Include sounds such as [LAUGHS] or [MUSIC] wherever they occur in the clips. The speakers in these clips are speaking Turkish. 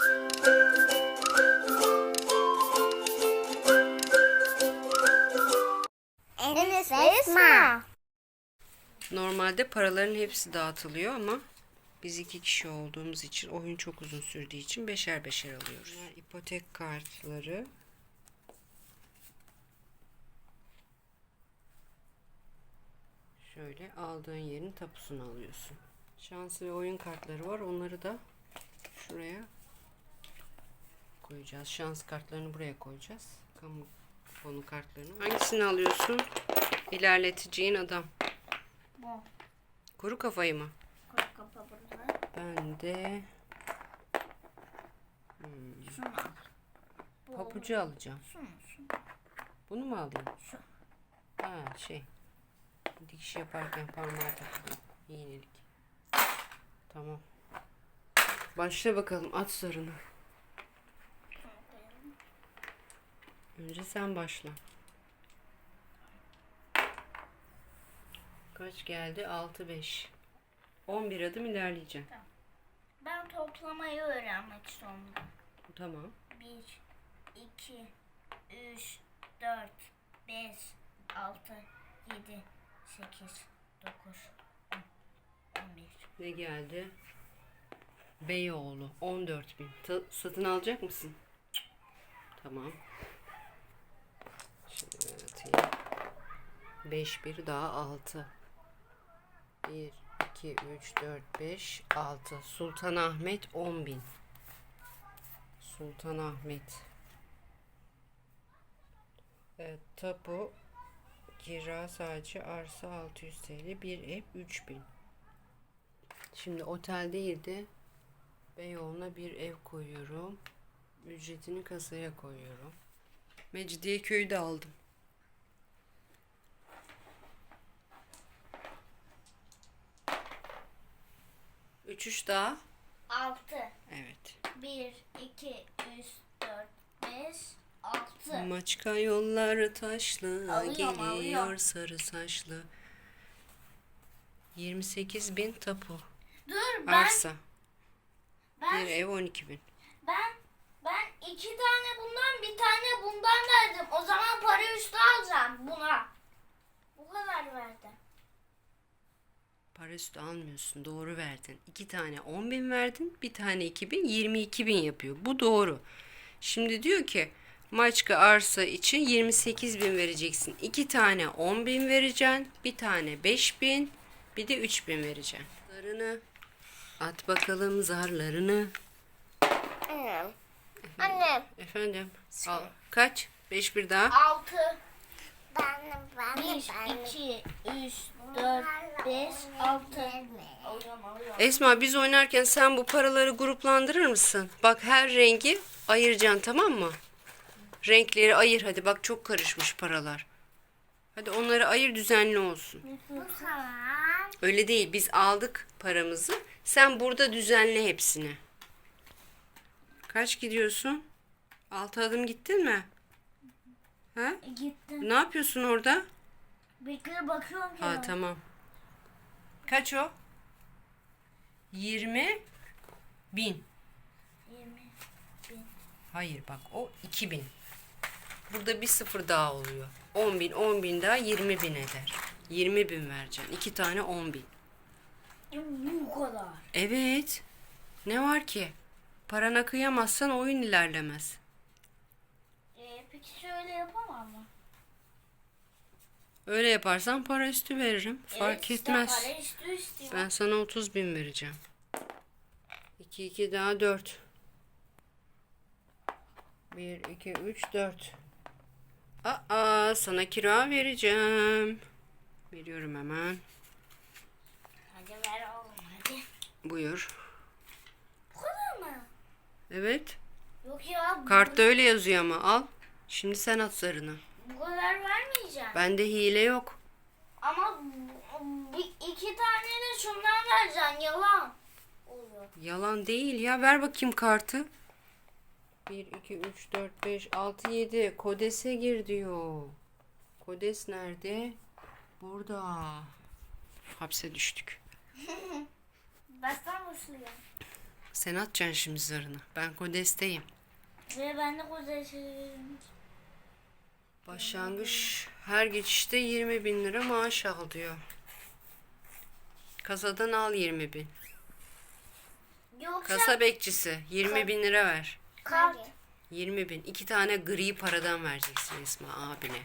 Enes ve Esma. Normalde paraların hepsi dağıtılıyor ama biz iki kişi olduğumuz için oyun çok uzun sürdüğü için beşer beşer alıyoruz. Bunlar ipotek kartları. Şöyle aldığın yerin tapusunu alıyorsun. Şans ve oyun kartları var. Onları da şuraya koyacağız. Şans kartlarını buraya koyacağız. Kamu konu kartlarını. Hangisini alıyorsun? İlerleteceğin adam. Bu. Kuru kafayı mı? Koy kapa burada. Ben de Şunu al. Bu. papucu alacağım. Şunu, şunu. Bunu mu alayım? Şu. Ha şey. Dikiş yaparken parmağa takılıyor. İğnelik. Tamam. Başla bakalım at zarını. Şunu koyalım. Önce sen başla. Kaç geldi? 6 5. 11 adım ilerleyeceğim. Ben toplamayı öğrenmek istiyorum. Tamam. 1, 2, 3, 4, 5, 6, 7, 8, 9, 10, 11. Ne geldi? Beyoğlu 14 bin. Ta- satın alacak mısın? Tamam. Şimdi ben atayım. 5 bir daha 6. 1, 2, 3, 4, 5, 6. Sultanahmet 10 bin. Sultanahmet. Evet, tapu kira sadece arsa 600 TL. Bir ev 3000. Şimdi otel değil de Beyoğlu'na bir ev koyuyorum. Ücretini kasaya koyuyorum. Mecidiyeköy'ü de aldım. Üç daha. 6, Evet. 1, 2, 3, 4, 5, 6. Maçka yolları taşlı Alıyorum, geliyor alıyorum. sarı saçlı. 28 bin tapu. Dur ben, Arsa. ben, Bir ev 12 bin. ben, ben iki tane bundan bir tane bundan verdim. O zaman para üstü alacağım buna. Bu kadar verdim. Para üstü almıyorsun. Doğru verdin. İki tane 10 bin verdin. Bir tane 2 bin 22 bin yapıyor. Bu doğru. Şimdi diyor ki Maçka arsa için 28 bin vereceksin. İki tane 10 bin vereceksin. Bir tane 5 bin. Bir de 3 bin vereceksin. Zarını at bakalım zarlarını. Annem. Annem. Efendim. Al. Kaç? 5 bir daha. 6 Ben ben 1 2 3 4 5 6 Alıyorum alıyorum. Esma biz oynarken sen bu paraları gruplandırır mısın? Bak her rengi ayıracaksın tamam mı? Renkleri ayır hadi bak çok karışmış paralar. Hadi onları ayır düzenli olsun. Öyle değil biz aldık paramızı. Sen burada düzenle hepsini. Kaç gidiyorsun? Altı adım gittin mi? Ha? Gittim. Ne yapıyorsun orada? Bekle bakıyorum ki. Ha tamam. Kaç o? 20 bin. 20. Hayır bak o 2000. Burada bir sıfır daha oluyor. 10 bin 10 bin daha 20 bin eder. 20 bin vereceksin. İki tane 10 bin. Bu kadar. Evet. Ne var ki? Parana kıyamazsan oyun ilerlemez. Ee, peki şöyle yapamam mı? Öyle yaparsan para üstü veririm. Fark Evet, etmez. para üstü istiyor. Ben sana 30 bin vereceğim. 2 2 daha 4. 1 2 3 4. Aa sana kira vereceğim. Veriyorum hemen. Hadi ver oğlum hadi. Buyur. Bu kadar mı? Evet. Yok ya. bu- Kartta öyle yazıyor ama al. Şimdi sen at zarını. Bu kadar vermeyeceğim. Bende hile yok. Ama bir, iki tane de şundan vereceksin yalan. Oluyor. Yalan değil ya. Ver bakayım kartı. 1, 2, 3, 4, 5, 6, 7. Kodes'e gir diyor. Kodes nerede? Burada. Hapse düştük. [LAUGHS] Baştan başlayalım. Sen atacaksın şimdi zarını. Ben kodesteyim. Ve ben de kocaşım. Başlangıç her geçişte 20 bin lira maaş al diyor. Kasadan al 20 bin. Yoksa Kasa bekçisi 20 bin lira ver. kart. 20 bin. İki tane gri paradan vereceksin Esma abine.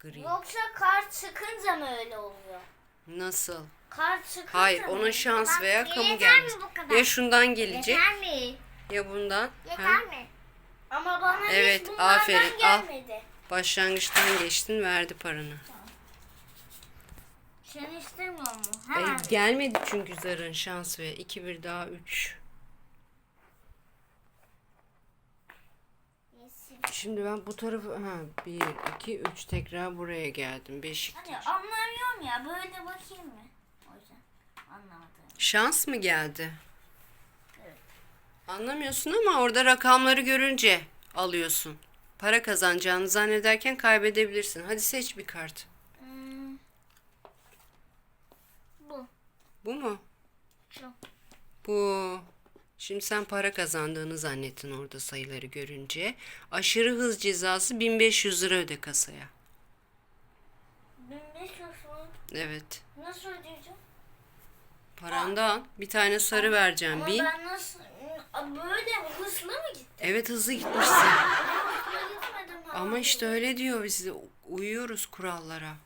Gri. Yoksa kart çıkınca mı öyle oluyor? Nasıl? Kart çıkınca Hayır mı? ona şans veya kamu yeter bu kadar? Ya şundan gelecek Yeter mi? ya bundan. Yeter Ha? mi? Ama bana Evet, hiç bunlardan aferin, al. gelmedi. Başlangıçtan geçtin verdi paranı. Sen istemiyor mu? E, Ha. gelmedi çünkü zarın şans ve 2 bir daha 3. Yesin. Şimdi ben bu tarafı ha 1 2 3 tekrar buraya geldim. Beşiktaş. Hani anlamıyorum ya böyle bakayım mı? O yüzden anlamadım. Şans mı geldi? Anlamıyorsun ama orada rakamları görünce alıyorsun. Para kazanacağını zannederken kaybedebilirsin. Hadi seç bir kart. Hmm. Bu. Bu mu? Şu. Bu. Şimdi sen para kazandığını zannettin orada sayıları görünce. Aşırı hız cezası 1500 lira öde kasaya. 1500 mu? Evet. Nasıl ödeyeceğim? Parandan bir tane sarı vereceğim. Ama Bin. ben nasıl... Böyle hızlı mı gittim? Evet hızlı gitmişsin. Ama işte öyle diyor biz de uyuyoruz kurallara.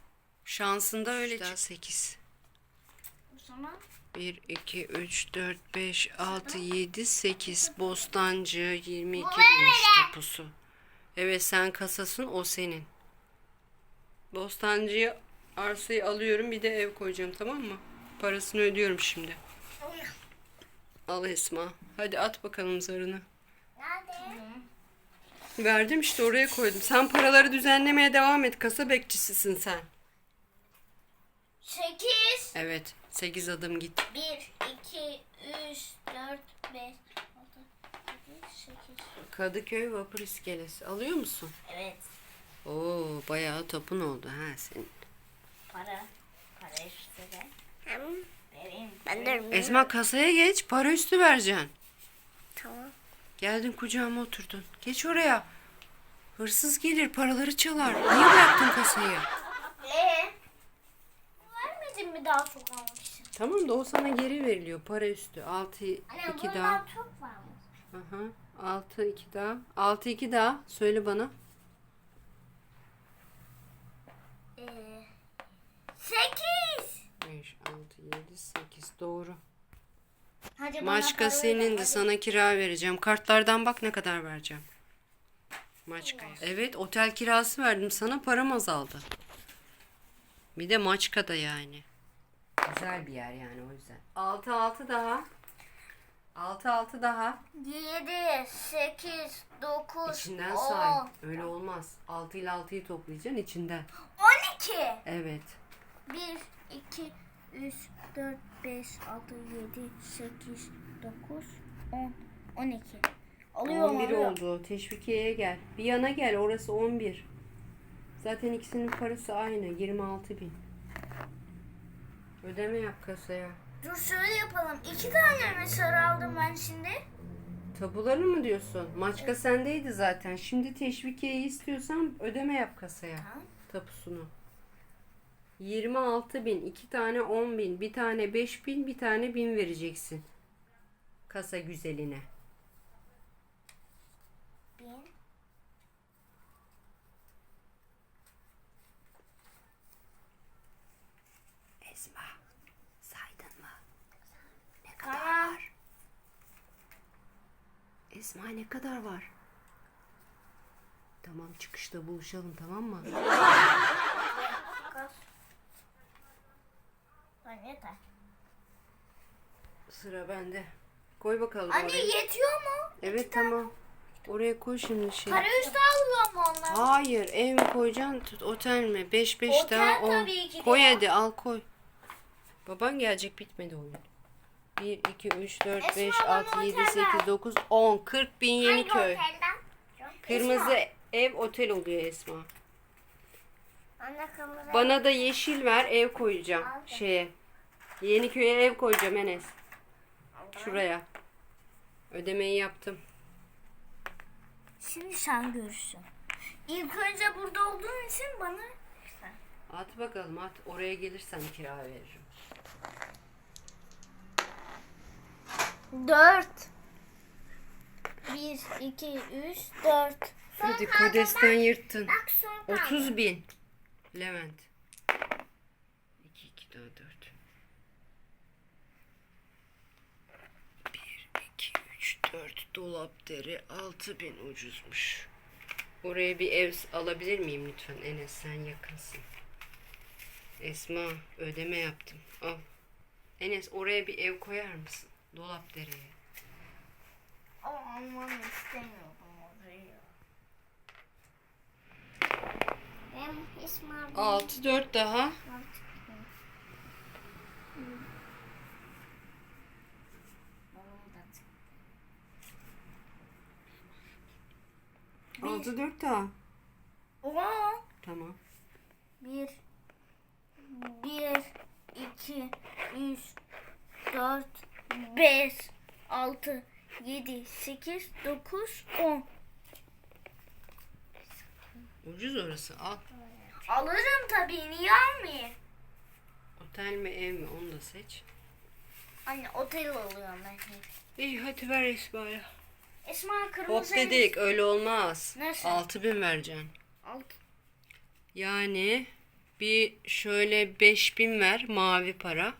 Şansında öyle çık. 8. O zaman 1, 2, 3, 4, 5, 6, 7, 8. Bostancı 22 Bu bin benim. işte pusu. Evet sen kasasın o senin. Bostancıya arsayı alıyorum bir de ev koyacağım tamam mı? Parasını ödüyorum şimdi. Al Esma. Hadi at bakalım zarını. Nerede? Verdim işte oraya koydum. Sen paraları düzenlemeye devam et. Kasa bekçisisin sen. 8 Evet. 8 adım git. 1 2 3 4 5 6 7 8 Kadıköy vapur iskelesi. Alıyor musun? Evet. Oo bayağı topun oldu ha senin. Para. Para işte de. Hem Vereyim. Ben de Esma kasaya geç. Para üstü vereceksin. Tamam. Geldin kucağıma oturdun. Geç oraya. Hırsız gelir paraları çalar. Niye bıraktın kasayı? Ee? Vermedin mi daha çok için? Tamam da o sana geri veriliyor. Para üstü. 6 2 Anne daha. bundan çok varmış. Aha. 6 2 daha. 6 2 daha. Söyle bana. Ee, 8 5 6 7 8 doğru. Hadi bana Maçka para senin de sana kira vereceğim. Kartlardan bak ne kadar vereceğim. Maçka'ya. Evet otel kirası verdim sana param azaldı. Bir de Maçka'da yani. Güzel bir yer yani o yüzden. 6 6 daha. 6 6 daha. 7 8 9 İçinden 10 say. Öyle olmaz. 6 ile 6'yı toplayacaksın içinden. 12 Evet. 1 2 3 4 5 6 7 8 9 10 12 Alıyorum 11 alıyorum. oldu. Teşvikiyeye gel. Bir yana gel. Orası 11. Zaten ikisinin parası aynı. 26 bin. Ödeme yap kasaya. Dur şöyle yapalım. İki tane mi sarı aldım ben şimdi? Tabuları mı diyorsun? Maçka sendeydi zaten. Şimdi teşvikiyeyi istiyorsan ödeme yap kasaya. Tamam. Tapusunu. 26 bin. iki tane 10 bin. Bir tane 5 bin. Bir tane bin vereceksin. Kasa güzeline. 1000 Esma. Saydın mı? Ne Tamam. Esma ne kadar var? Tamam çıkışta buluşalım tamam mı? [LAUGHS] Kaç? Lan yeter. Sıra bende. Koy bakalım Anne oraya. yetiyor mu? Evet tamam. Oraya koy şimdi şey. Para üstü alıyor mu onlar? Hayır ev mi koyacaksın tut otel mi? 5 5 Otel daha 10. tabii ki de Koy ya. hadi al koy. Baban gelecek bitmedi oyun. 1 2 3 4 Esma, 5 bana 6 7 otel ver. 8 9 10 40 bin Yeniköy. Hangi otelden? Kırmızı ev otel oluyor Esma. Anne kırmızı. Bana da yeşil ver ev koyacağım şeye. Yeniköy'e ev koyacağım Enes. Şuraya. Ödemeyi yaptım. Şimdi sen görürsün. İlk önce burada olduğun için bana At bakalım at. Oraya gelirsem kira veririm. Dört. Bir, iki, üç, dört. Hadi kodesten yırttın. Bak son kaldı. 30 bin. Levent. 2 2 daha 4. 1 2 3 4 dolap deri 6 bin ucuzmuş. Oraya bir ev alabilir miyim lütfen Enes sen yakınsın. Esma ödeme yaptım. Al. Enes oraya bir ev koyar mısın? Dolap dereye. Ama almanı istemiyordum orayı. Benim İsmail. 6 4 daha. Altı dört daha. Oo. Tamam. Bir, bir, iki, üç, dört, beş, altı, yedi, sekiz, dokuz, on. Ucuz orası al. Alırım tabii, niye almayayım? Otel mi ev mi onu da seç. Anne otel alıyorum ben hep. İyi hadi ver Esma'ya. Esma Hop kırmızı dedik öyle olmaz. Nasıl? Altı bin vereceksin. Alt. Yani bir şöyle beş bin ver mavi para.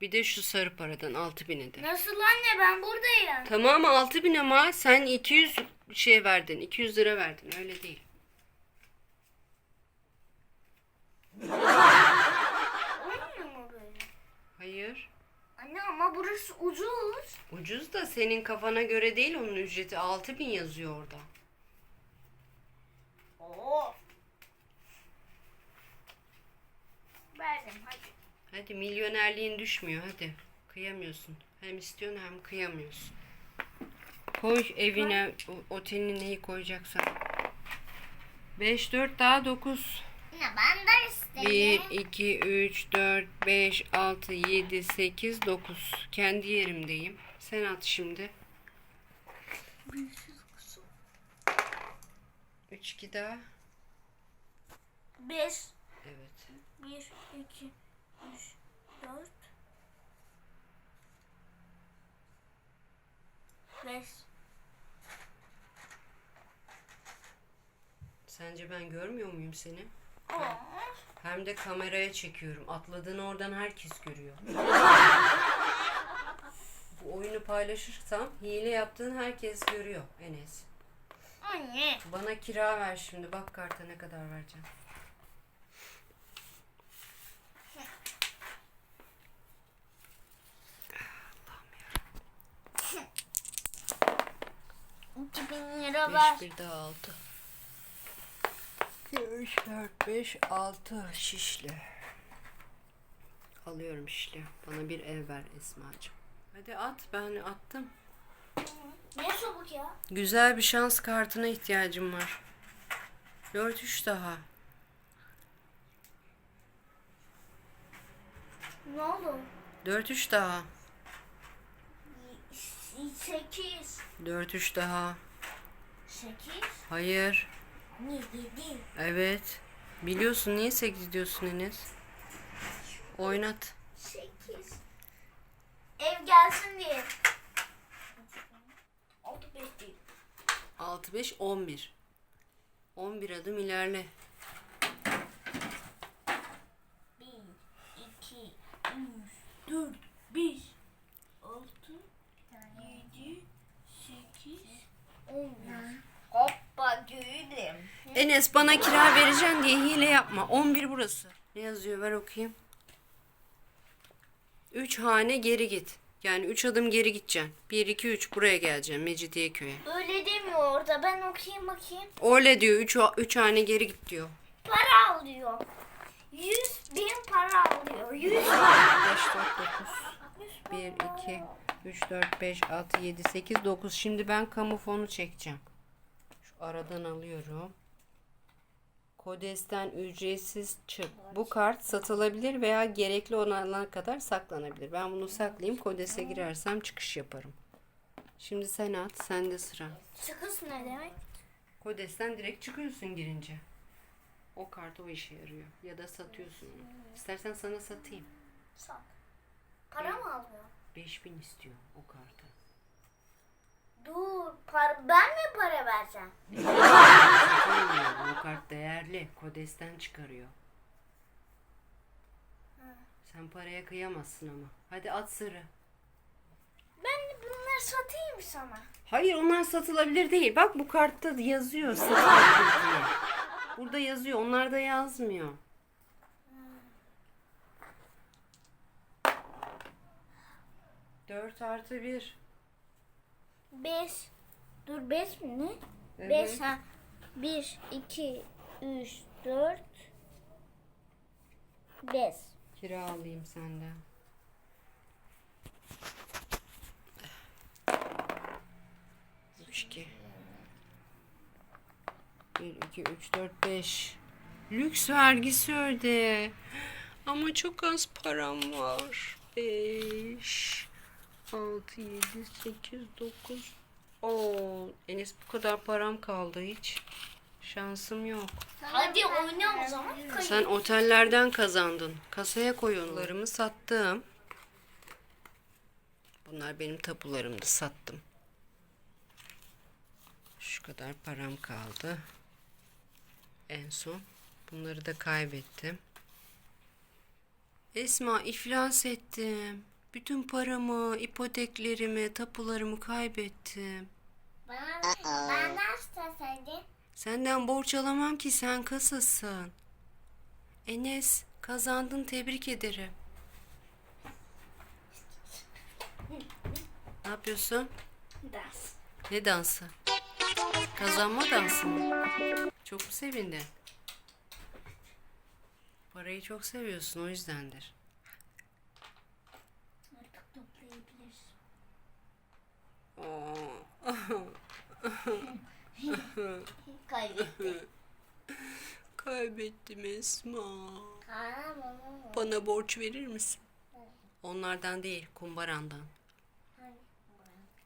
Bir de şu sarı paradan altı bin eder. Nasıl anne ben buradayım. Tamam altı bin ama sen 200 şey verdin. 200 lira verdin öyle değil. Olmuyor mu böyle? Hayır. Anne ama burası ucuz. Ucuz da senin kafana göre değil onun ücreti. Altı bin yazıyor orada. Oo. Verdim hadi. Hadi milyonerliğin düşmüyor hadi. Kıyamıyorsun. Hem istiyorsun hem kıyamıyorsun. Koy evine, o- oteline neyi koyacaksan. 5, 4 daha 9. Ben de istedim. 1, 2, 3, 4, 5, 6, 7, 8, 9. Kendi yerimdeyim. Sen at şimdi. 3, 2 daha. Beş. Evet. Bir, iki, üç, dört. Beş. Sence ben görmüyor muyum seni? Hem de kameraya çekiyorum. Atladığını oradan herkes görüyor. Bu oyunu paylaşırsam hile yaptığın herkes görüyor Enes. Anne. Bana kira ver şimdi. Bak karta ne kadar vereceğim. Bin lira ver. 5 bir daha 6. 3, 4, 5, 6 şişli. Alıyorum şişli. Bana bir ev ver Esma'cığım. Hadi at. Ben attım. Ne çabuk ya? Güzel bir şans kartına ihtiyacım var. 4 3 daha. Ne oldu? 4 3 daha. Sekiz. 4 3 daha. Sekiz. Hayır. Evet. Biliyorsun niye 8 diyorsun Enes? Oynat. Sekiz. Ev gelsin diye. Altı beş değil. 6 5 11. 11 adım ilerle. Bir, iki, üç, dört, beş, altı, yedi, sekiz, on. Düğünüm. Enes bana kira vereceksin diye hile yapma. 11 burası. Ne yazıyor ver okuyayım. 3 hane geri git. Yani 3 adım geri gideceksin. 1 2 3 buraya geleceksin Mecidiyeköy'e. Öyle demiyor orada. Ben okuyayım bakayım. Öyle diyor 3 3 hane geri git diyor. Para alıyor. Yüz bin para alıyor. Yüz 5 4 9 1 2 3 4 5 6 7 8 9 Şimdi ben kamu fonu çekeceğim. Şu aradan alıyorum. Kodesten ücretsiz çık. Bu kart satılabilir veya gerekli onaylanana kadar saklanabilir. Ben bunu saklayayım. Kodese girersem çıkış yaparım. Şimdi sen at. Sende sıra. Çıkış ne demek? Kodesten direkt çıkıyorsun girince. O kart o işe yarıyor. Ya da satıyorsun onu. İstersen sana satayım. Sat. Para mı alıyor? 5000 istiyor o kartı. Dur, para, ben mi para vereceğim? [LAUGHS] O kart değerli. Kodesten çıkarıyor. Sen paraya kıyamazsın ama. Hadi at sarı. Ben bunları satayım sana. Hayır onlar satılabilir değil. Bak bu kartta yazıyor satılabilir diye. Burada yazıyor. Onlarda yazmıyor. Dört artı bir. Beş. Dur beş mi ne? Evet. Beş ha. Bir, iki, üç, dört, beş. Kira alayım senden. Üç, iki. Bir, iki, üç, dört, beş. Lüks vergisi öde. Ama çok az param var. Beş, altı, yedi, sekiz, dokuz. Oo, Enes bu kadar param kaldı hiç. Şansım yok. Hadi oyna o zaman. Sen otellerden kazandın. Kasaya koy onlarımı sattım. Bunlar benim tapularımdı sattım. Şu kadar param kaldı. En son bunları da kaybettim. Esma iflas ettim. Bütün paramı, ipoteklerimi, tapularımı kaybettim. Bana benden isteseydin. Senden borç alamam ki sen kasasın. Enes kazandın tebrik ederim. Ne yapıyorsun? Ders. Ne dansı? Kazanma dansı mı? Çok mu sevindin? Parayı çok seviyorsun o yüzdendir. [LAUGHS] Kaybetti. Kaybettim Esma. Bana borç verir misin? Onlardan değil, kumbarandan.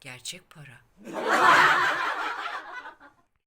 Gerçek para. [LAUGHS]